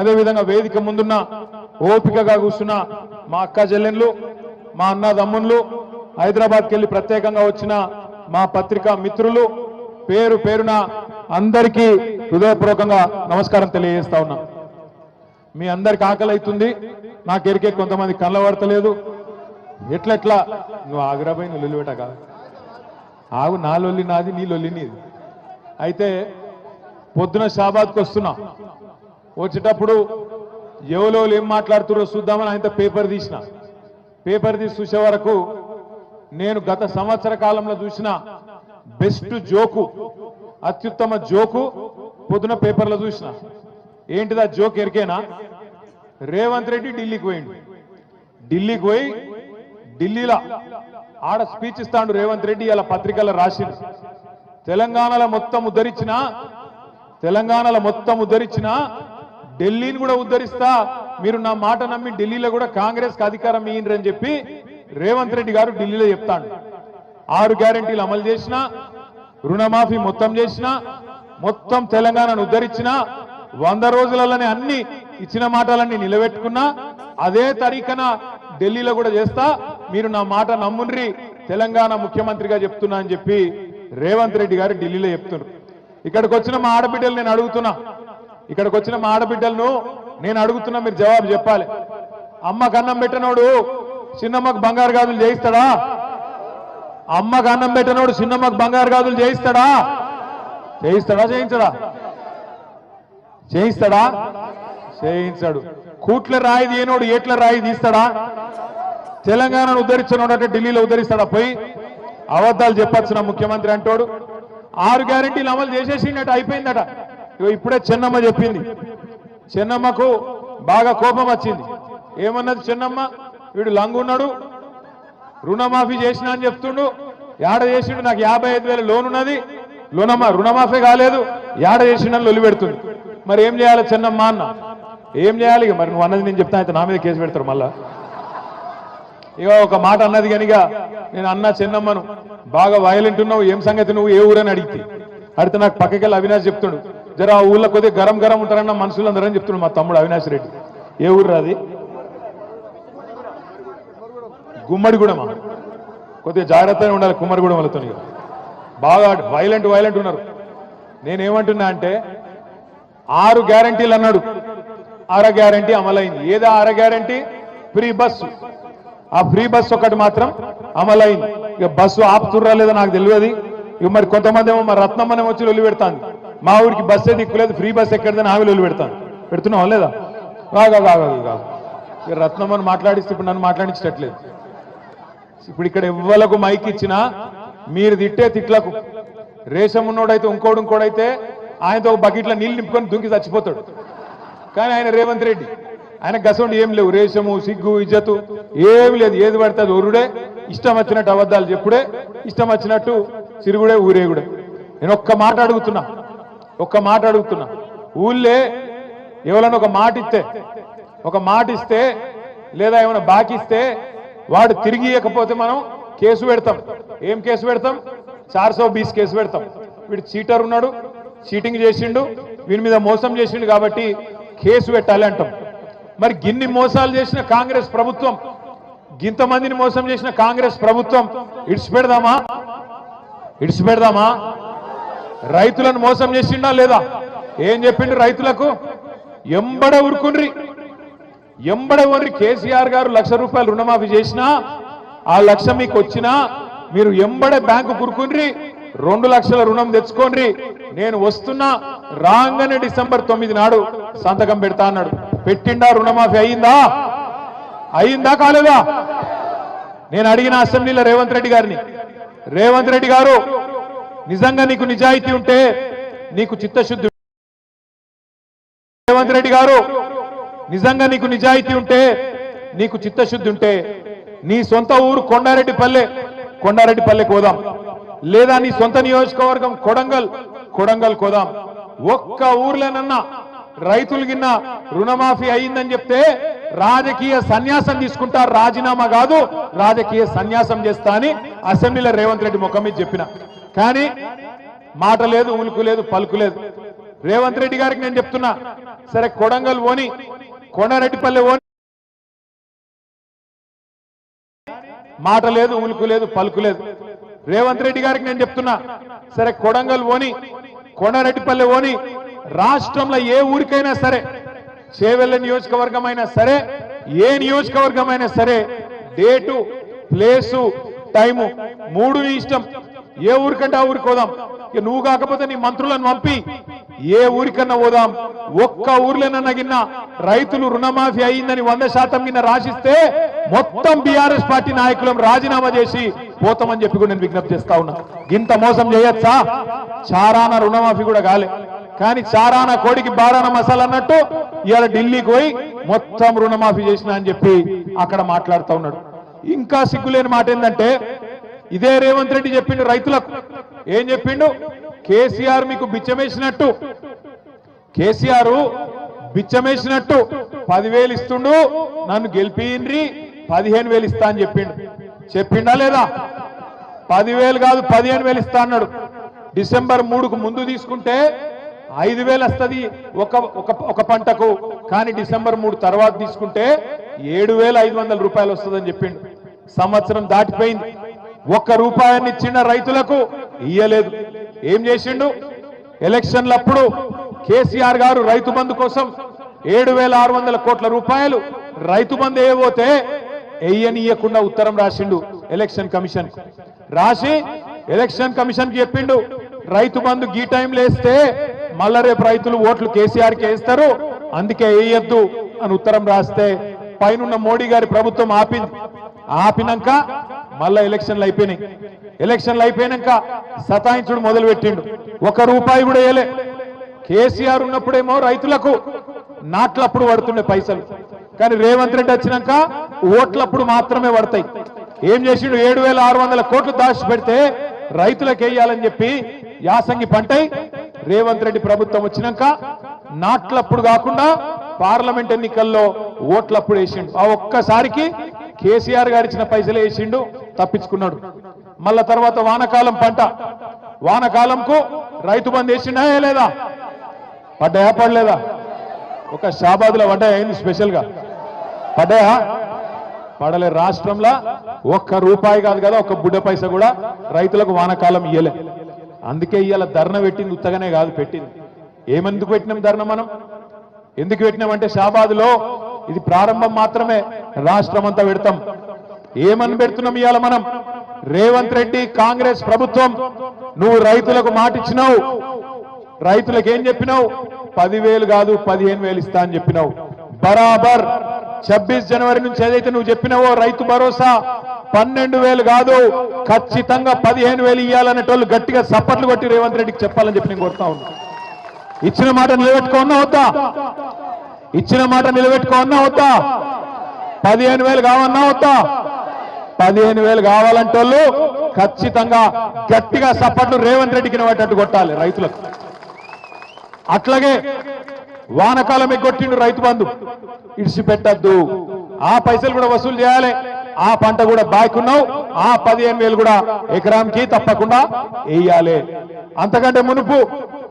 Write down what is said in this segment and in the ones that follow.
అదేవిధంగా వేదిక ముందున్న ఓపికగా కూర్చున్న మా అక్క చెల్లెన్లు మా అన్న తమ్ముళ్ళు హైదరాబాద్కి వెళ్ళి ప్రత్యేకంగా వచ్చిన మా పత్రికా మిత్రులు పేరు పేరున అందరికీ హృదయపూర్వకంగా నమస్కారం తెలియజేస్తా ఉన్నా. మీ అందరికి ఆకలి అవుతుంది నాకు కొంతమంది కళ్ళ పడతలేదు. ఎట్లెట్లా? నువ్వు ఆగ్రాబాయి నువ్వు లొల్లి కాదు ఆగు నా లొల్లి నాది నీ లొల్లి నీది. అయితే పొద్దున షాబాద్కి వస్తున్నా వచ్చేటప్పుడు ఎవరో ఏం మాట్లాడుతున్నారో చూద్దామని ఆయనతో పేపర్ తీసిన. పేపర్ తీసి చూసే వరకు నేను గత సంవత్సర కాలంలో చూసిన బెస్ట్ జోకు అత్యుత్తమ జోకు పొద్దున పేపర్లో చూసిన. ఏంటిదా జోక్ ఎరికేనా? రేవంత్ రెడ్డి ఢిల్లీకి పోయిండు. ఢిల్లీకి పోయి ఢిల్లీలో ఆడ స్పీచ్ ఇస్తాడు రేవంత్ రెడ్డి ఇలా పత్రికల్లో రాసింది తెలంగాణలో మొత్తం ఉద్ధరించిన తెలంగాణలో మొత్తం ఉద్ధరించిన ఢిల్లీని కూడా ఉద్ధరిస్తా. మీరు నా మాట నమ్మి ఢిల్లీలో కూడా కాంగ్రెస్ అధికారం ఇయ్యండి అని చెప్పి రేవంత్ రెడ్డి గారు ఢిల్లీలో చెప్తాడు. ఆరు గ్యారెంటీలు అమలు చేసిన రుణమాఫీ మొత్తం చేసిన మొత్తం తెలంగాణను ఉద్ధరించిన వంద రోజులలోనే అన్ని ఇచ్చిన మాటలన్నీ నిలబెట్టుకున్నా అదే తరీకన ఢిల్లీలో కూడా చేస్తా. మీరు నా మాట నమ్ముండ్రి తెలంగాణ ముఖ్యమంత్రిగా చెప్తున్నా అని చెప్పి రేవంత్ రెడ్డి గారు ఢిల్లీలో చెప్తున్నారు. ఇక్కడికి వచ్చిన మా ఆడబిడ్డలు నేను అడుగుతున్నా ఇక్కడికి వచ్చిన మా ఆడబిడ్డలను నేను అడుగుతున్నా మీరు జవాబు చెప్పాలి. అమ్మకు అన్నం పెట్టనోడు చిన్నమ్మకు బంగారు గాజులు చేయిస్తాడా? అమ్మకు అన్నం పెట్టనోడు చిన్నమ్మకు బంగారు గాజులు చేయిస్తాడా? చేయిస్తాడా చేయించడా? చేయిస్తాడా? చేయించాడు. కూట్ల రాయి తీయనోడు ఏట్ల రాయి తీస్తాడా? తెలంగాణను ఉద్ధరించినోడు అంటే ఢిల్లీలో ఉద్ధరిస్తాడా? పోయి అబద్ధాలు చెప్పచ్చు నా ముఖ్యమంత్రి అంటోడు? ఆరు గ్యారంటీలు అమలు చేసేసిండట అయిపోయిందట. ఇప్పుడే చెన్నమ్మ చెప్పింది. చెన్నమ్మకు బాగా కోపం వచ్చింది. ఏమన్నది చెన్నమ్మ? వీడు లంగున్నాడు రుణమాఫీ చేసిన అని చెప్తుండు. యాడ చేసిండు? నాకు యాభై ఐదు వేల లోన్ ఉన్నది. రుణమా రుణమాఫీ కాలేదు. యాడ చేసిండని లొల్లి పెడుతుంది. మరి ఏం చేయాలి చెన్నమ్మ అన్న? ఏం చేయాలి? ఇక మరి నువ్వు అన్నది నేను చెప్తాను అయితే నా మీద కేసు పెడతారు మళ్ళా. ఇక ఒక మాట అన్నది కనుక నేను అన్న చిన్నమ్మను బాగా వయలెంట్ ఉన్నావు ఏం సంగతి నువ్వు? ఏ ఊరని అడిగితే. అడిగితే నాకు పక్కకెళ్ళి అవినాష్ చెప్తుండు. జర ఆ ఊళ్ళో కొద్దిగా గరం గరం ఉంటారన్న మనుషులు అందరని చెప్తుండు మా తమ్ముడు అవినాష్ రెడ్డి. ఏ ఊరు అది? గుమ్మడిగూడెమా కొద్దిగా జాగ్రత్తగా ఉండాలి కుమ్మరిగూడెం వాళ్ళతో బాగా వైలెంట్ వైలెంట్ ఉన్నారు. నేనేమంటున్నా అంటే ఆరు గ్యారంటీలు అన్నాడు. అర గ్యారంటీ అమలైంది. ఏదో అర గ్యారంటీ ఫ్రీ బస్సు ఆ ఫ్రీ బస్సు ఒకటి మాత్రం అమలైంది. ఇక బస్సు ఆపుతుర్రా లేదో నాకు తెలియదు. ఇక మరి కొంతమంది ఏమో మరి రత్నమ్మనే వచ్చి వెళ్ళి పెడతాను మా ఊరికి బస్సే దిక్కులేదు ఫ్రీ బస్ ఎక్కడిదని హామీలు పెడతాను. పెడుతున్నావా లేదా? కాగా కాగా కాగా మాట్లాడిస్తే ఇప్పుడు నన్ను మాట్లాడించట్లేదు. ఇప్పుడు ఇక్కడ ఎవ్వలకు మైక్ ఇచ్చినా మీరు తిట్టే తిట్లకు. రేషం ఉన్నోడైతే ఇంకోడు ఇంకోడైతే ఆయనతో ఒక బకెట్లో నీళ్ళు నింపుకొని దుంకి చచ్చిపోతాడు. కానీ ఆయన రేవంత్ రెడ్డి. ఆయన గసండి ఏం లేవు. రేషము సిగ్గు ఇజ్జతు ఏమి లేదు. ఏది పడితే అది ఒరుడే. ఇష్టం వచ్చినట్టు అబద్ధాలు చెప్పుడే. ఇష్టం వచ్చినట్టు సిరుగుడే ఊరేగుడే. నేను ఒక్క మాట అడుగుతున్నా. ఒక్క మాట అడుగుతున్నా. ఊళ్ళే ఎవరైనా ఒక మాట ఇస్తే ఒక మాట ఇస్తే లేదా ఏమైనా బాకిస్తే ఇస్తే వాడు తిరిగి ఇవ్వకపోతే మనం కేసు పెడతాం. ఏం కేసు పెడతాం? చార్సో బీస్ కేసు పెడతాం. వీడు చీటర్ ఉన్నాడు చీటింగ్ చేసిండు వీని మీద మోసం చేసిండు కాబట్టి కేసు పెట్టాలి అంటాం. మరి గిన్ని మోసాలు చేసిన కాంగ్రెస్ ప్రభుత్వం గింతమందిని మోసం చేసిన కాంగ్రెస్ ప్రభుత్వం ఇడిచిపెడదామా? ఇడిచిపెడదామా? రైతులను మోసం చేసిండా లేదా? ఏం చెప్పిండు రైతులకు? ఎంబడ ఉరుకుండ్రి ఎంబడ ఓన్రి కేసీఆర్ గారు లక్ష రూపాయలు రుణమాఫీ చేసినా ఆ లక్ష మీకు వచ్చినా మీరు ఎంబడ బ్యాంకు కురుకుండ్రి రెండు లక్షల రుణం తెచ్చుకోండి నేను వస్తున్నా రాగానే డిసెంబర్ తొమ్మిది నాడు సంతకం పెడతా అన్నాడు. పెట్టిండా రుణమాఫీ అయిందా? అయిందా కాలేదా? నేను అడిగిన అసెంబ్లీలో రేవంత్ రెడ్డి గారిని. రేవంత్ రెడ్డి గారు నిజంగా నీకు నిజాయితీ ఉంటే నీకు చిత్తశుద్ధి రేవంత్ రెడ్డి గారు నిజంగా నీకు నిజాయితీ ఉంటే నీకు చిత్తశుద్ధి ఉంటే నీ సొంత ఊరు కొండారెడ్డిపల్లె కొండారెడ్డిపల్లెకి కోదాం. లేదా నీ సొంత నియోజకవర్గం కొడంగల్ కొడంగల్ కోదాం. ఒక్క ఊర్లోనన్నా రైతులు గిన్న రుణమాఫీ అయిందని చెప్తే రాజకీయ సన్యాసం తీసుకుంటా రాజీనామా కాదు రాజకీయ సన్యాసం చేస్తా అని అసెంబ్లీలో రేవంత్ రెడ్డి ముఖం మీద చెప్పిన. కానీ మాట లేదు ఉలుకు లేదు పలుకు లేదు. రేవంత్ రెడ్డి గారికి నేను చెప్తున్నా సరే కొడంగల్ ఓని కొండారెడ్డిపల్లి ఓని మాట లేదు ఉలుకు లేదు పలుకు లేదు. రేవంత్ రెడ్డి గారికి నేను చెప్తున్నా సరే కొడంగల్ ఓని కొండారెడ్డిపల్లి ఓని రాష్ట్రంలో ఏ ఊరికైనా సరే చేవెళ్ళ నియోజకవర్గం అయినా సరే ఏ నియోజకవర్గం అయినా సరే డేటు ప్లేసు టైము మూడు ఇష్టం. ఏ ఊరికంటే ఆ ఊరికి పోదాం. ఇక నువ్వు కాకపోతే నీ మంత్రులను పంపి. ఏ ఊరికన్నా పోదాం. ఒక్క ఊర్లోనన్నా గిన్న రైతులు రుణమాఫీ అయిందని వంద శాతం గిన్న రాసిస్తే మొత్తం బీఆర్ఎస్ పార్టీ నాయకులం రాజీనామా చేసి పోతామని చెప్పి కూడా నేను విజ్ఞప్తి చేస్తా ఉన్నా. ఇంత మోసం చేయొచ్చా? చారాన రుణమాఫీ కూడా కాలే. కానీ చారాన కోడికి బారాన మసాలా అన్నట్టు ఇవాళ ఢిల్లీకి పోయి మొత్తం రుణమాఫీ చేసిన అని చెప్పి అక్కడ మాట్లాడుతూ ఉన్నాడు. ఇంకా సిగ్గులేని మాట ఏంటంటే ఇదే రేవంత్ రెడ్డి చెప్పిండు రైతులకు. ఏం చెప్పిండు? కేసీఆర్ మీకు బిచ్చమేసినట్టు. కేసీఆర్ బిచ్చమేసినట్టు. పదివేలు ఇస్తుండు నన్ను గెలిపిండ్రి పదిహేను వేలు ఇస్తా అని చెప్పిండు. చెప్పిండా లేదా? పదివేలు కాదు పదిహేను వేలు ఇస్తా అన్నాడు. డిసెంబర్ మూడుకు ముందు తీసుకుంటే ఐదు వేలు వస్తుంది ఒక ఒక ఒక పంటకు. కానీ డిసెంబర్ మూడు తర్వాత తీసుకుంటే ఏడు వేల ఐదు వందల రూపాయలు వస్తుందని చెప్పిండు. సంవత్సరం దాటిపోయింది. ఒక్క రూపాయాన్ని ఇచ్చిన రైతులకు ఇయ్యలేదు. ఏం చేసిండు? ఎలక్షన్లప్పుడు కేసీఆర్ గారు రైతు బంధు కోసం ఏడు వేల ఆరు వందల కోట్ల రూపాయలు రైతు బంధు ఏవోతే వెయ్యనీయకుండా ఉత్తరం రాసిండు ఎలక్షన్ కమిషన్. రాసి ఎలక్షన్ కమిషన్కి చెప్పిండు రైతు బంధు గీ టైం లేస్తే మళ్ళా రేపు రైతులు ఓట్లు కేసీఆర్కి వేస్తారు అందుకే వేయద్దు అని ఉత్తరం రాస్తే పైనున్న మోడీ గారి ప్రభుత్వం ఆపింది ఆపినాక మళ్ళా ఎలక్షన్లు అయిపోయినాయి. ఎలక్షన్లు అయిపోయినాక సతాయించుడు మొదలు పెట్టిండు ఒక రూపాయి కూడా వేయలే. కేసీఆర్ ఉన్నప్పుడేమో రైతులకు నాట్లప్పుడు పడుతుండే పైసలు. కానీ రేవంత్ రెడ్డి వచ్చినాక ఓట్లప్పుడు మాత్రమే పడతాయి. ఏం చేసిండు? ఏడు వేల ఆరు వందల కోట్లు దాచి పెడితే రైతులకు వేయాలని చెప్పి యాసంగి పంటై రేవంత్ రెడ్డి ప్రభుత్వం వచ్చినాక నాట్లప్పుడు కాకుండా పార్లమెంట్ ఎన్నికల్లో ఓట్లప్పుడు వేసిండు. ఆ ఒక్కసారికి కేసీఆర్ గారు ఇచ్చిన పైసలు వేసిండు. తప్పించుకున్నాడు. మళ్ళా తర్వాత వానకాలం పంట. వానకాలంకు రైతు బంద్ వేసిండా లేదా? పడ్డాయా పడలేదా? ఒక షాబాద్లో పడ్డాయా? అయింది స్పెషల్గా పడ్డాయా? పడలే. రాష్ట్రంలో ఒక్క రూపాయి కాదు కదా ఒక్క బుడ్డ పైస కూడా రైతులకు వానకాలం ఇయ్యలే. అందుకే ఇవాళ ధర్న పెట్టింది ఉత్తగానే కాదు పెట్టింది. ఏమెందుకు పెట్టినాం ధర్న మనం? ఎందుకు పెట్టినామంటే షాబాద్లో ఇది ప్రారంభం మాత్రమే. రాష్ట్రం అంతా పెడతాం. ఏమని పెడుతున్నాం ఇవాళ మనం? రేవంత్ రెడ్డి కాంగ్రెస్ ప్రభుత్వం. నువ్వు రైతులకు మాట ఇచ్చినావు రైతులకు ఏం చెప్పినావు? పదివేలు కాదు పదిహేను వేలు ఇస్తా అని చెప్పినావు. బరాబర్ ఛబ్బీస్ జనవరి నుంచి ఏదైతే నువ్వు చెప్పినావో రైతు భరోసా పన్నెండు వేలు కాదు ఖచ్చితంగా పదిహేను వేలు ఇవ్వాలనేటోళ్ళు గట్టిగా సప్పట్లు కొట్టి రేవంత్ రెడ్డికి చెప్పాలని చెప్పి నేను కోరుతా ఉన్నా. ఇచ్చిన మాట నిలబెట్టుకోన్నా వద్దా? ఇచ్చిన మాట నిలబెట్టుకోన్నా వద్దా? పదిహేను వేలు కావన్నా వద్దా? పదిహేను వేలు కావాలంటోళ్ళు ఖచ్చితంగా గట్టిగా సప్పట్లు రేవంత్ రెడ్డికి నిలబెట్టట్టు కొట్టాలి రైతులకు. అట్లాగే వానకాలం ఎగ్గొట్టిండు రైతు బంధు. ఇడిచిపెట్టద్దు. ఆ పైసలు కూడా వసూలు చేయాలి. ఆ పంట కూడా బాకున్నావు ఆ పదిహేను వేలు కూడా ఎకరానికి తప్పకుండా వేయాలి. అంతకంటే మునుపు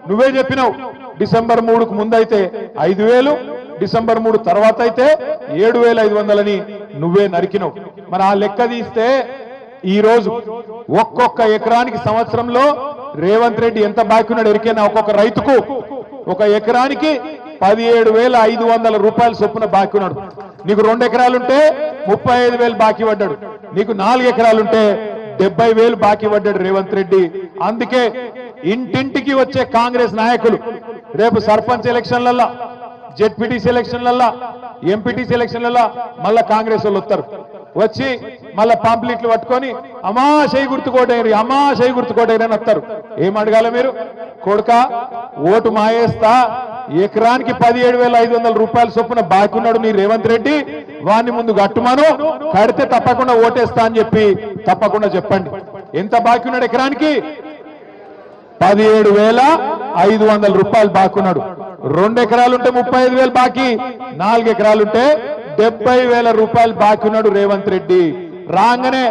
నువ్వే చెప్పినావు. డిసెంబర్ మూడుకు ముందైతే ఐదు వేలు డిసెంబర్ మూడు తర్వాత అయితే ఏడు వేల ఐదు వందలని నువ్వే నరికినావు. మరి ఆ లెక్క తీస్తే ఈ రోజు ఒక్కొక్క ఎకరానికి సంవత్సరంలో రేవంత్ రెడ్డి ఎంత బాకీ ఉన్నాడు ఎరికైనా? ఒక్కొక్క రైతుకు ఒక ఎకరానికి పదిహేడు వేల ఐదు వందల రూపాయల చొప్పున బాకీ ఉన్నాడు నీకు రెండు ఎకరాలుంటే ముప్పై ఐదు వేలు బాకీ పడ్డాడు. నీకు నాలుగు ఎకరాలుంటే డెబ్బై వేలు బాకీ పడ్డాడు రేవంత్ రెడ్డి. అందుకే ఇంటింటికి వచ్చే కాంగ్రెస్ నాయకులు రేపు సర్పంచ్ ఎలక్షన్లల్లో జెడ్పీటీసీ ఎలక్షన్లల్లో ఎంపీటీసీ ఎలక్షన్లలో మళ్ళా కాంగ్రెస్ వాళ్ళు వస్తారు. వచ్చి మళ్ళా పాంప్లెట్లు పట్టుకొని అమా చేయి గుర్తుకోటేరు అమా చేయి గుర్తుకోటేరు అని వస్తారు. ఏం అడగాల మీరు? కొడుక ఓటు మాయేస్తా ఎకరానికి పదిహేడు వేల ఐదు వందల రూపాయల చొప్పున బాకున్నాడు మీ రేవంత్ రెడ్డి వాడిని ముందు కట్టుమను కడితే తప్పకుండా ఓటేస్తా అని చెప్పి తప్పకుండా చెప్పండి. ఎంత బాకీ ఉన్నాడు ఎకరానికి? పదిహేడు వేల ఐదు వందల రూపాయలు బాకున్నాడు. రెండు ఎకరాలుంటే ముప్పై ఐదు వేలు బాకీ. నాలుగు ఎకరాలుంటే డెబ్బై వేల రూపాయలు బాకీ ఉన్నాడు రేవంత్ రెడ్డి. రాగానే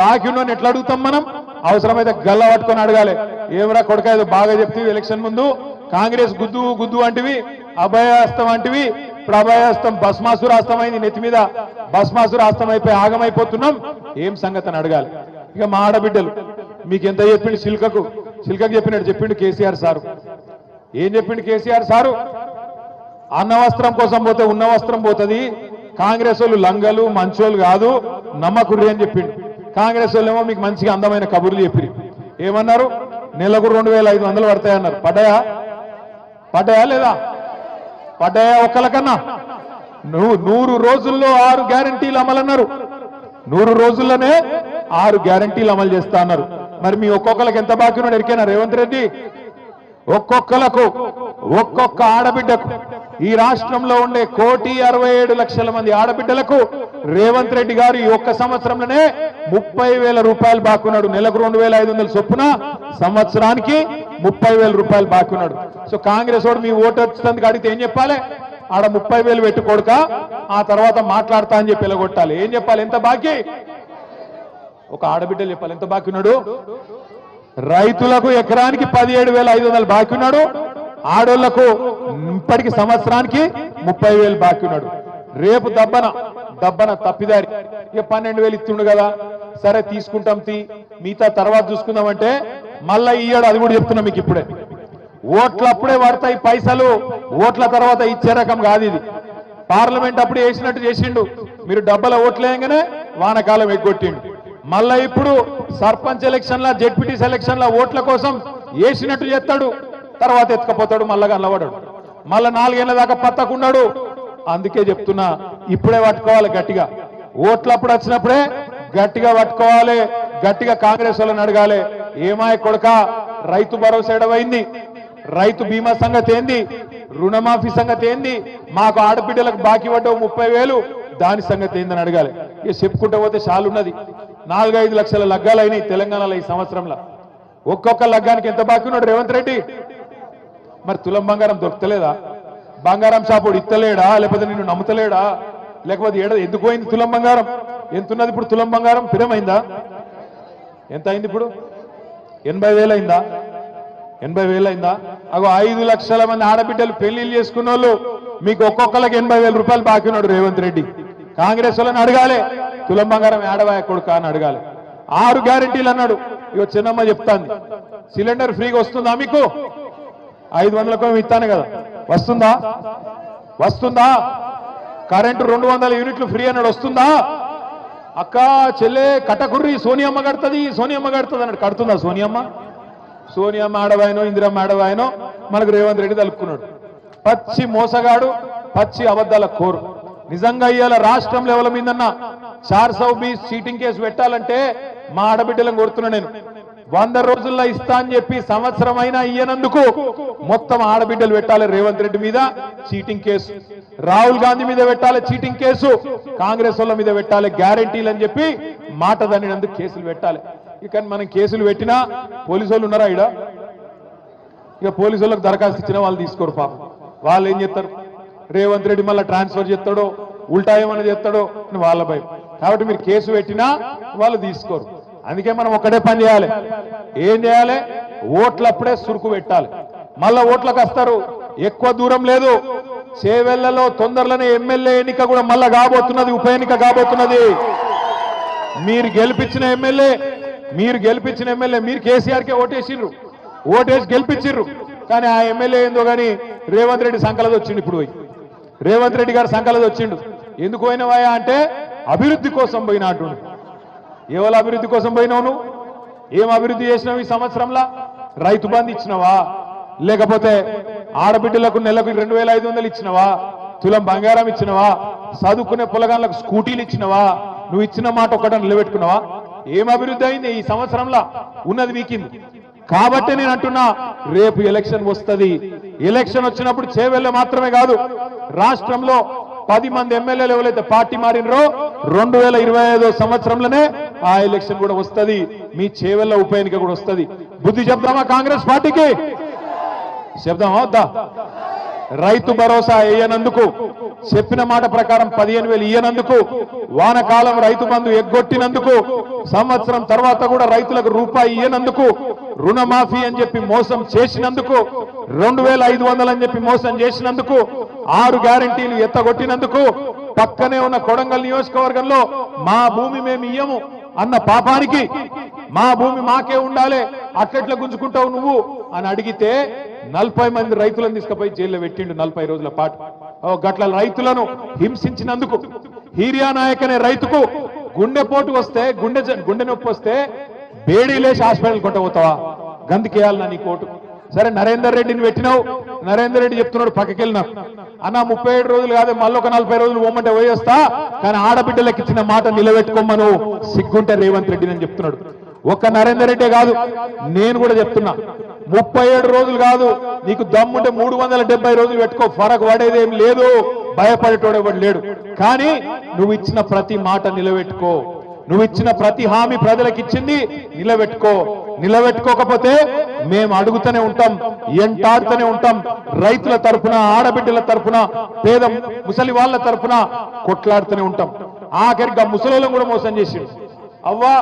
బాకీ ఉన్నాడు ఎట్లా అడుగుతాం మనం? అవసరమైతే గల్ల పట్టుకొని అడగాలి. ఏమరా కొడక ఏదో బాగా చెప్తే ఎలక్షన్ ముందు? కాంగ్రెస్ గుద్దు గుద్దు అంటివి అభయాస్తం అంటివి. ఇప్పుడు అభయాస్తం భస్మాసుర అస్తమైంది నెత్తి మీద. భస్మాసుర అస్తం అయిపోయి ఆగమైపోతున్నాం. ఏం సంగతి అని అడగాలి. ఇక మా ఆడబిడ్డలు మీకు ఎంత చెప్పింది సిల్కకు చిలకకి చెప్పినట్టు చెప్పిండు కేసీఆర్ సారు. ఏం చెప్పిండు కేసీఆర్ సారు? అన్న వస్త్రం కోసం పోతే ఉన్న వస్త్రం పోతుంది కాంగ్రెస్ వాళ్ళు లంగలు మంచోళ్ళు కాదు నమ్మకుర్రి అని చెప్పిండు. కాంగ్రెస్ వాళ్ళు మీకు మంచిగా అందమైన కబుర్లు చెప్పిరి ఏమన్నారు? నెలకు రెండు వేల ఐదు వందలు పడతాయన్నారు. పడ్డాయా? పడ్డాయా లేదా? పడ్డాయా ఒక్కలకన్నా నువ్వు నూరు రోజుల్లో ఆరు గ్యారంటీలు అమలన్నారు. నూరు రోజుల్లోనే ఆరు గ్యారంటీలు అమలు చేస్తా అన్నారు. మరి మీ ఒక్కొక్కరికి ఎంత బాకీ ఉన్నాడు? ఎరికేనా? రేవంత్ రెడ్డి? ఒక్కొక్కలకు ఒక్కొక్క ఆడబిడ్డకు. ఈ రాష్ట్రంలో ఉండే కోటి అరవై ఏడు లక్షల మంది ఆడబిడ్డలకు రేవంత్ రెడ్డి గారు ఈ ఒక్క సంవత్సరంలోనే ముప్పై వేల రూపాయలు బాకున్నాడు నెలకు రెండు వేల ఐదు వందల చొప్పున సంవత్సరానికి ముప్పై వేల రూపాయలు బాకున్నాడు సో కాంగ్రెస్ వాడు మీ ఓటు వచ్చినందుకు అడిగితే ఏం చెప్పాలి? ఆడ ముప్పై వేలు పెట్టుకోడుక ఆ తర్వాత మాట్లాడతా అని చెప్పి ఎలగొట్టాలి. ఏం చెప్పాలి? ఎంత బాకీ? ఒక ఆడబిడ్డలు చెప్పాలి. ఎంత బాకీ ఉన్నాడు? రైతులకు ఎకరానికి పదిహేడు వేల ఐదు వందలు బాకీ ఉన్నాడు. ఆడోళ్ళకు ఇప్పటికి సంవత్సరానికి ముప్పై వేలు బాకీ ఉన్నాడు. రేపు దబ్బన దబ్బన తప్పిదారి. ఇక పన్నెండు వేలు ఇస్తుండు కదా. సరే తీసుకుంటాం తీ. మిగతా తర్వాత చూసుకుందామంటే మళ్ళా ఇయ్యాడు అది కూడా చెప్తున్నా మీకు ఇప్పుడే. ఓట్లు అప్పుడే పడతాయి పైసలు. ఓట్ల తర్వాత ఇచ్చే రకం కాదు ఇది. పార్లమెంట్ అప్పుడు వేసినట్టు చేసిండు. మీరు డబ్బల ఓట్లేయంగానే వానకాలం ఎగ్గొట్టిండు. మళ్ళా ఇప్పుడు సర్పంచ్ ఎలక్షన్ల జెడ్పీటీ సెలక్షన్ల ఓట్ల కోసం వేసినట్టు చేస్తాడు. తర్వాత ఎత్తుకపోతాడు మళ్ళా కనబడాడు మళ్ళా నాలుగేళ్ళ దాకా పత్తకున్నాడు అందుకే చెప్తున్నా ఇప్పుడే పట్టుకోవాలి గట్టిగా. ఓట్లప్పుడు వచ్చినప్పుడే గట్టిగా పట్టుకోవాలి. గట్టిగా కాంగ్రెస్ వాళ్ళని అడగాలి. ఏమాయ కొడక రైతు భరోసా ఎడవైంది. రైతు బీమా సంగతి ఏంది? రుణమాఫీ సంగతి ఏంది? మాకు ఆడబిడ్డలకు బాకీ పడ్డ ముప్పై వేలు. దాని సంగతి ఏందని అడగాలి. ఇక చెప్పుకుంటూ పోతే చాలున్నది. నాలుగైదు లక్షల లగ్గాలైనాయి తెలంగాణలో ఈ సంవత్సరంలో. ఒక్కొక్క లగ్గానికి ఎంత బాకీ ఉన్నాడు రేవంత్ రెడ్డి? మరి తులం బంగారం దొరకలేదా బంగారం షాపుడు ఇత్తలేడా? లేకపోతే నిన్ను నమ్ముతలేడా? లేకపోతే ఏడ ఎందుకు పోయింది తులం బంగారం? ఎంత ఉన్నది ఇప్పుడు తులం బంగారం? పిరమైందా? ఎంత అయింది ఇప్పుడు? ఎనభై వేలు అయిందా ఎనభై వేలు అయిందా అగో ఐదు లక్షల మంది ఆడబిడ్డలు పెళ్ళిళ్ళు చేసుకున్న వాళ్ళు మీకు ఒక్కొక్కరికి ఎనభై వేల రూపాయలు బాకీ ఉన్నాడు రేవంత్ రెడ్డి. కాంగ్రెస్ వాళ్ళని అడగాలి. తులంబంగారం ఏడవాయ కొడుక అని అడగాలి. ఆరు గ్యారెంటీలు అన్నాడు. ఇగో చిన్నమ్మ చెప్తాను సిలిండర్ ఫ్రీగా వస్తుందా మీకు? ఐదు వందలకు ఇస్తాను కదా. వస్తుందా? వస్తుందా? కరెంటు రెండు వందల యూనిట్లు ఫ్రీ అన్నాడు. వస్తుందా? అక్క చెల్లె కటకుర్రి సోనియమ్మ కడుతుంది సోనియమ్మ కడుతుంది అన్నాడు. కడుతుందా సోనియమ్మ? సోనియమ్మ ఆడవాయనో ఇందిరమ్మ ఆడవాయనో? మనకు రేవంత్ రెడ్డి తలుపుకున్నాడు. పచ్చి మోసగాడు పచ్చి అబద్ధాల కోరు. నిజంగా ఇవాళ రాష్ట్రం లెవెల్ మీదన్నా చార్ సౌ బీస్ చీటింగ్ కేసు పెట్టాలంటే మా ఆడబిడ్డలను కోరుతున్నా నేను. వంద రోజుల్లో ఇస్తా అని చెప్పి సంవత్సరం అయినా ఇయ్యనందుకు మొత్తం ఆడబిడ్డలు పెట్టాలి రేవంత్ రెడ్డి మీద చీటింగ్ కేసు. రాహుల్ గాంధీ మీద పెట్టాలి చీటింగ్ కేసు. కాంగ్రెస్ వాళ్ళ మీద పెట్టాలి గ్యారంటీలు అని చెప్పి మాట దానినందుకు కేసులు పెట్టాలి. ఇక మనం కేసులు పెట్టినా పోలీసు వాళ్ళు ఉన్నారా ఇడ ఇక పోలీసు వాళ్ళకి దరఖాస్తు ఇచ్చిన వాళ్ళు తీసుకోరు పాప. వాళ్ళు ఏం చేస్తారు? రేవంత్ రెడ్డి మళ్ళీ ట్రాన్స్ఫర్ చేస్తాడో ఉల్టా ఏమైనా చేస్తాడో అని వాళ్ళ భయం. కాబట్టి మీరు కేసు పెట్టినా వాళ్ళు తీసుకోరు. అందుకే మనం ఒక్కటే పని చేయాలి. ఏం చేయాలి? ఓట్లప్పుడే సురుకు పెట్టాలి. మళ్ళా ఓట్లకు వస్తారు. ఎక్కువ దూరం లేదు. చేవెళ్ళలో తొందరలోనే ఎమ్మెల్యే ఎన్నిక కూడా మళ్ళా కాబోతున్నది ఉప ఎన్నిక కాబోతున్నది. మీరు గెలిపించిన ఎమ్మెల్యే మీరు గెలిపించిన ఎమ్మెల్యే మీరు కేసీఆర్కే ఓటేసిర్రు. ఓటేసి గెలిపించిర్రు. కానీ ఆ ఎమ్మెల్యే ఏందో కానీ రేవంత్ రెడ్డి సంకలది వచ్చిండు ఇప్పుడు పోయి. రేవంత్ రెడ్డి గారు సంకలది వచ్చిండు ఎందుకు పోయినవాయా అంటే అభివృద్ధి కోసం పోయినా ఏవల అభివృద్ధి కోసం పోయినావు నువ్వు? ఏం అభివృద్ధి చేసినావు ఈ సంవత్సరంలో? రైతు బంధు ఇచ్చినవా? లేకపోతే ఆడబిడ్డలకు నెలకు రెండు వేల ఐదు వందలు ఇచ్చినవా? తులం బంగారం ఇచ్చినవా? చదువుకునే పొలగాళ్ళకు స్కూటీలు ఇచ్చినవా? నువ్వు ఇచ్చిన మాట ఒక్కట నిలబెట్టుకున్నావా? ఏం అభివృద్ధి అయింది ఈ సంవత్సరంలో? ఉన్నది వీకింది. కాబట్టి నేను అంటున్నా రేపు ఎలక్షన్ వస్తుంది. ఎలక్షన్ వచ్చినప్పుడు చేవెళ్ళ మాత్రమే కాదు రాష్ట్రంలో పది మంది ఎమ్మెల్యేలు ఎవరైతే పార్టీ మారినరో రెండు వేల ఇరవై ఐదో సంవత్సరంలోనే ఆ ఎలక్షన్ కూడా వస్తది. మీ చేవెళ్ళ ఉప ఎన్నిక కూడా వస్తది. బుద్ధి చెప్దామా కాంగ్రెస్ పార్టీకి? చెప్దామా వద్దా? రైతు భరోసా వేయనందుకు చెప్పిన మాట ప్రకారం పదిహేను వేలు ఇయ్యనందుకు వానకాలం రైతు బంధు ఎగ్గొట్టినందుకు సంవత్సరం తర్వాత కూడా రైతులకు రూపాయి ఇయ్యనందుకు రుణమాఫీ అని చెప్పి మోసం చేసినందుకు రెండు వేల ఐదు వందలు అని చెప్పి మోసం చేసినందుకు ఆరు గ్యారంటీలు ఎత్తగొట్టినందుకు పక్కనే ఉన్న కొడంగల్ నియోజకవర్గంలో మా భూమి మేము ఇయ్యము అన్న పాపానికి మా భూమి మాకే ఉండాలి అట్లెట్లా గుంజుకుంటావు నువ్వు అని అడిగితే నలభై మంది రైతులను తీసుకుపోయి జైల్లో పెట్టిండు నలభై రోజుల పాటు. ఓ గట్ల రైతులను హింసించినందుకు హీరియా నాయక్ అనే రైతుకు గుండెపోటు వస్తే గుండె జ- గుండె నొప్పి వస్తే బేడీ లేచి హాస్పిటల్ కొట్టబోతావా గందుకేయాలి నా నీ కోటు. సరే నరేందర్ రెడ్డిని పెట్టినావు. నరేందర్ రెడ్డి చెప్తున్నాడు పక్కకి వెళ్ళినా అన్న ముప్పై ఏడు రోజులు కాదు మళ్ళీ ఒక నలభై రోజులు పోమంటే పోయేస్తా. కానీ ఆడబిడ్డలకు ఇచ్చిన మాట నిలబెట్టుకోమను. సిగ్గుంటే రేవంత్ రెడ్డి అని చెప్తున్నాడు. ఒక్క నరేందర్ రెడ్డే కాదు నేను కూడా చెప్తున్నా. ముప్పై ఏడు రోజులు కాదు నీకు దమ్ముంటే మూడు వందల డెబ్బై రోజులు పెట్టుకో. ఫరక్ పడేదేం లేదు. భయపడేటోడేవాడు లేడు. కానీ నువ్వు ఇచ్చిన ప్రతి మాట నిలబెట్టుకో. నువ్వు ఇచ్చిన ప్రతి హామీ ప్రజలకు ఇచ్చింది నిలబెట్టుకో. నిలబెట్టుకోకపోతే మేము అడుగుతూనే ఉంటాం ఎంటాడుతూనే ఉంటాం. రైతుల తరపున ఆడబిడ్డల తరపున పేద ముసలి వాళ్ళ తరపున కొట్లాడుతూనే ఉంటాం. ఆఖరిగా ముసలోళ్ళం కూడా మోసం చేసిండు. అవ్వా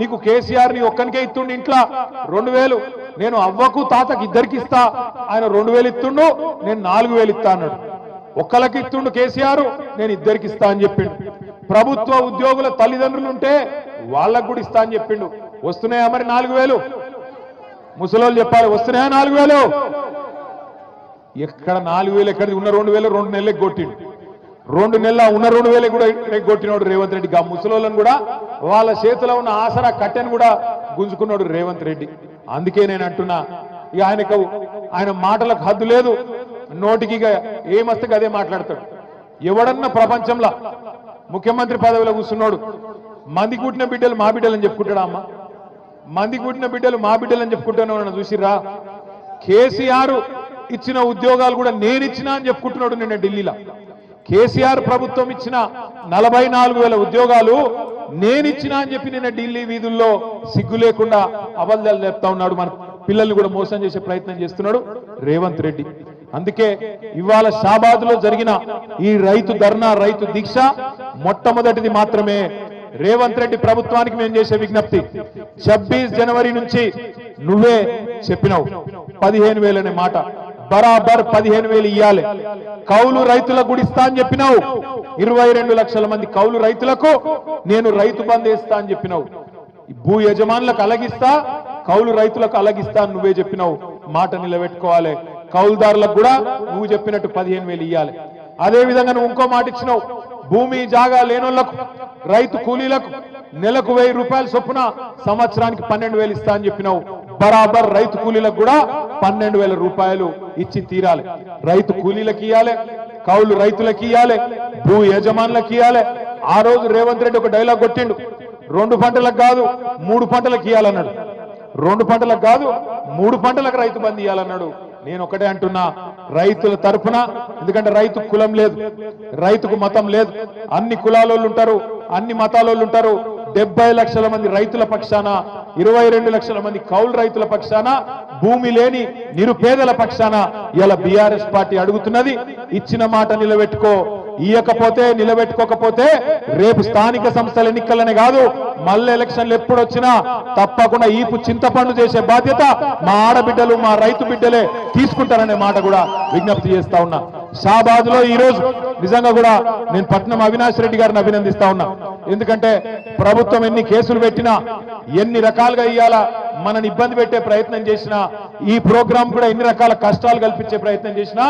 నీకు కేసీఆర్ని ఒక్కనికే ఇస్తుండు ఇంట్లో. రెండు వేలు. నేను అవ్వకు తాతకి ఇద్దరికి ఇస్తా. ఆయన రెండు వేలు ఇస్తుండు నేను నాలుగు వేలు ఇస్తా అన్నాడు. ఒక్కలకి ఇస్తుండు కేసీఆర్ నేను ఇద్దరికి ఇస్తా అని చెప్పిండు. ప్రభుత్వ ఉద్యోగుల తల్లిదండ్రులు ఉంటే వాళ్ళకు కూడా ఇస్తా అని చెప్పిండు. వస్తున్నాయా మరి నాలుగు వేలు? ముసలోళ్ళు చెప్పాలి వస్తున్నాయా నాలుగు వేలు? ఎక్కడ నాలుగు వేలు ఎక్కడ ఉన్న రెండు వేలు రెండు నెలలకు కొట్టిండు. రెండు నెలల ఉన్న రెండు వేలు కూడా కొట్టినోడు రేవంత్ రెడ్డి. ఆ ముసలోళ్ళను కూడా వాళ్ళ చేతిలో ఉన్న ఆసరా కట్టెను కూడా గుంజుకున్నాడు రేవంత్ రెడ్డి. అందుకే నేను అంటున్నా ఇక ఆయనకు ఆయన మాటలకు హద్దు లేదు. నోటికి ఏమస్తే అదే మాట్లాడతాడు. ఎవడన్నా ప్రపంచంలో ముఖ్యమంత్రి పదవిలో కూర్చున్నాడు. మంది కుట్టిన బిడ్డలు మా బిడ్డలు అని చెప్పుకుంటాడా అమ్మ? మంది కుట్టిన బిడ్డలు మా బిడ్డలు అని చెప్పుకుంటాను చూసిరా కేసీఆర్ ఇచ్చిన ఉద్యోగాలు కూడా నేను ఇచ్చినా అని చెప్పుకుంటున్నాడు నిన్న ఢిల్లీలో. కేసీఆర్ ప్రభుత్వం ఇచ్చిన నలభై నాలుగు వేల ఉద్యోగాలు నేను అని చెప్పి నిన్న ఢిల్లీ వీధుల్లో సిగ్గు లేకుండా అబద్ధాలు చెప్తా ఉన్నాడు మన పిల్లల్ని కూడా మోసం చేసే ప్రయత్నం చేస్తున్నాడు రేవంత్ రెడ్డి. అందుకే ఇవాళ షాబాద్లో జరిగిన ఈ రైతు ధర్నా రైతు దీక్ష మొట్టమొదటిది మాత్రమే. రేవంత్ రెడ్డి ప్రభుత్వానికి మేము చేసే విజ్ఞప్తి ఛబ్బీస్ జనవరి నుంచి నువ్వే చెప్పినావు. పదిహేను వేలనే అనే మాట. బరాబర్ పదిహేను వేలు ఇయ్యాలి. కౌలు రైతులకు గుడిస్తా అని చెప్పినావు. ఇరవై రెండు లక్షల మంది కౌలు రైతులకు నేను రైతు బంద్ వేస్తా అని చెప్పినావు. భూ యజమానులకు అలగిస్తా కౌలు రైతులకు అలగిస్తా అని నువ్వే చెప్పినావు. మాట నిలబెట్టుకోవాలి. కౌలుదారులకు కూడా నువ్వు చెప్పినట్టు పదిహేను వేలు ఇవ్వాలి అదే విధంగా నువ్వు ఇంకో మాట ఇచ్చినావు. భూమి జాగా లేనోళ్ళకు రైతు కూలీలకు నెలకు వెయ్యి రూపాయల చొప్పున సంవత్సరానికి పన్నెండు వేలు ఇస్తా అని చెప్పినావు. బరాబర్ రైతు కూలీలకు కూడా పన్నెండు వేల రూపాయలు ఇచ్చి తీరాలి. రైతు కూలీలకు ఇవ్వాలి కౌలు రైతులకు ఇవ్వాలి భూ యజమానులకు ఇవ్వాలి ఆ రోజు రేవంత్ రెడ్డి ఒక డైలాగ్ కొట్టిండు. రెండు పంటలకు కాదు మూడు పంటలకు ఇవ్వాలన్నాడు రెండు పంటలకు కాదు మూడు పంటలకు రైతు బంద్ ఇవ్వాలన్నాడు నేను ఒకటే అంటున్నా రైతుల తరఫున ఎందుకంటే రైతు కులం లేదు రైతుకు మతం లేదు అన్ని కులాలోళ్ళు ఉంటారు అన్ని మతాలోళ్ళు ఉంటారు డెబ్బై లక్షల మంది రైతుల పక్షాన ఇరవై రెండు లక్షల మంది కౌలు రైతుల పక్షాన భూమి లేని నిరుపేదల పక్షాన ఇలా బీఆర్ఎస్ పార్టీ అడుగుతున్నది ఇచ్చిన మాట నిలబెట్టుకో ఇయ్యకపోతే నిలబెట్టుకోకపోతే రేపు స్థానిక సంస్థల ఎన్నికలనే కాదు మళ్ళీ ఎలక్షన్లు ఎప్పుడు వచ్చినా తప్పకుండా ఈపు చింతపండు చేసే బాధ్యత మా ఆడబిడ్డలు మా రైతు బిడ్డలే తీసుకుంటారనే మాట కూడా విజ్ఞప్తి చేస్తా ఉన్నా. షాబాద్లో ఈ రోజు నిజంగా కూడా నేను పట్నం అవినాష్ రెడ్డి గారిని అభినందిస్తా ఉన్నా. ఎందుకంటే ప్రభుత్వం ఎన్ని కేసులు పెట్టినా ఎన్ని రకాలుగా ఇయ్యాలా మనని ఇబ్బంది పెట్టే ప్రయత్నం చేసినా ఈ ప్రోగ్రాం కూడా ఎన్ని రకాల కష్టాలు కల్పించే ప్రయత్నం చేసినా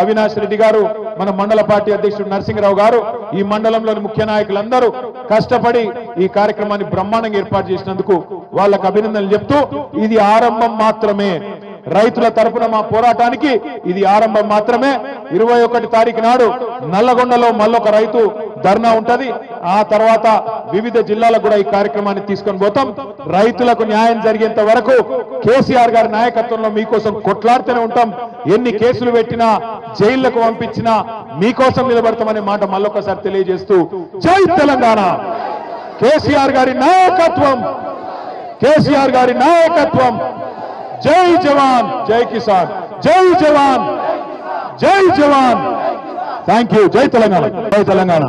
అవినాష్ రెడ్డి గారు మన మండల పార్టీ అధ్యక్షుడు నరసింహరావు గారు ఈ మండలంలోని ముఖ్య నాయకులందరూ కష్టపడి ఈ కార్యక్రమాన్ని బ్రహ్మాండంగా ఏర్పాటు చేసినందుకు వాళ్ళకు అభినందనలు చెప్తూ ఇది ఆరంభం మాత్రమే. రైతుల తరపున మా పోరాటానికి ఇది ఆరంభం మాత్రమే. ఇరవై ఒకటి తారీఖు నాడు నల్లగొండలో మళ్ళొక రైతు ధర్నా ఉంటది. ఆ తర్వాత వివిధ జిల్లాలకు కూడా ఈ కార్యక్రమాన్ని తీసుకొని పోతాం. రైతులకు న్యాయం జరిగేంత వరకు కేసీఆర్ గారి నాయకత్వంలో మీకోసం కొట్లాడుతూనే ఉంటాం. ఎన్ని కేసులు పెట్టినా జైళ్ళకు పంపించినా మీకోసం నిలబడతామనే మాట మళ్ళొకసారి తెలియజేస్తూ జై తెలంగాణ. కేసీఆర్ గారి నాయకత్వం. కేసీఆర్ గారి నాయకత్వం. జై జవాన్ జై కిసాన్. జై జవాన్ జై జవాన్. థ్యాంక్ యూ జై తెలంగాణ జై తెలంగాణ